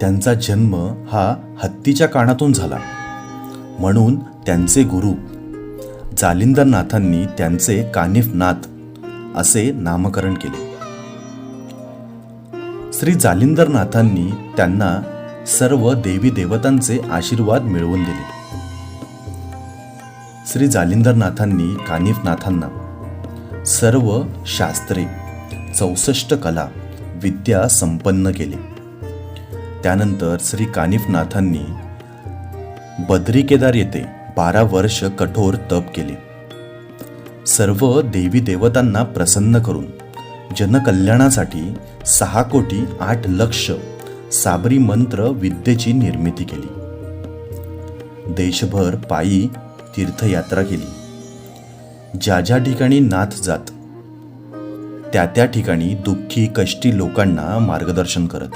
त्यांचा जन्म हा हत्तीच्या कानातून झाला. म्हणून त्यांचे गुरु जालिंदरनाथांनी त्यांचे कानिफनाथ असे नामकरण केले. श्री जालिंदरनाथांनी त्यांना सर्व देवी देवतांचे आशीर्वाद मिळवून दिले. श्री जालिंदरनाथांनी कानिफनाथांना सर्व शास्त्रे चौसष्ट कला विद्या संपन्न केली. त्यानंतर श्री कानिफनाथांनी बद्री केदार येथे बारा वर्ष कठोर तप केले. सर्व देवी देवतांना प्रसन्न करून जनकल्याणासाठी सहा कोटी आठ लक्ष साबरी मंत्र विद्येची निर्मिती केली. देशभर पायी तीर्थयात्रा केली. ज्या ज्या ठिकाणी नाथ जात त्या त्या ठिकाणी दुःखी कष्टी लोकांना मार्गदर्शन करत.